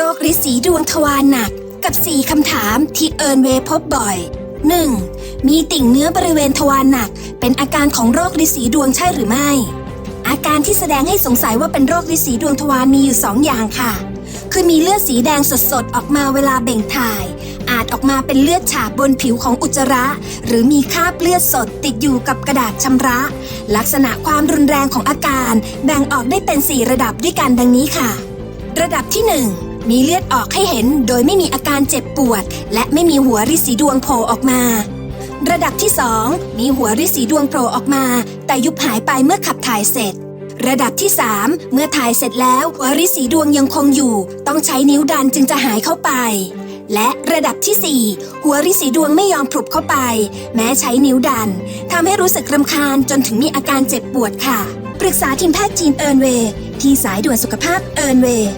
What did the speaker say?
โรคริดสีดวงทวารหนัก กับ 4 คำถามที่เอิร์นเวพบบ่อย 1. มีติ่งเนื้อบริเวณทวารหนัก เป็นอาการของโรคริดสีดวงใช่หรือไม่ อาการที่แสดงให้สงสัยว่าเป็นโรคริดสีดวงทวารมีอยู่ 2 อย่างค่ะ คือมีเลือดสีแดงสดๆ ออกมาเวลาเบ่งถ่าย อาจออกมาเป็นเลือดฉาบบนผิวของอุจจาระ หรือมีคราบเลือดสดติดอยู่กับกระดาษชำระ ลักษณะความรุนแรงของอาการแบ่งออกได้เป็น 4 ระดับด้วยกันดังนี้ค่ะ ระดับที่ 1 มีเลือดออกให้เห็นโดยไม่มีอาการเจ็บปวด และไม่มีหัวริสีดวงโผล่ออกมา ระดับที่ 2 มีหัวริสีดวงโผล่ออกมา แต่ยุบหายไปเมื่อขับถ่ายเสร็จ ระดับที่ 3 เมื่อถ่ายเสร็จแล้วหัวริสีดวงยังคงอยู่ ต้องใช้นิ้วดันจึงจะหายเข้าไป และระดับที่ 4 หัวริสีดวงไม่ยอมพลุบเข้าไป แม้ใช้นิ้วดันทำให้รู้สึกรำคาญจนถึงมีอาการเจ็บปวดค่ะ ปรึกษาทีมแพทย์จีนเอิร์นเวย์ที่สายด่วนสุขภาพเอิร์นเวย์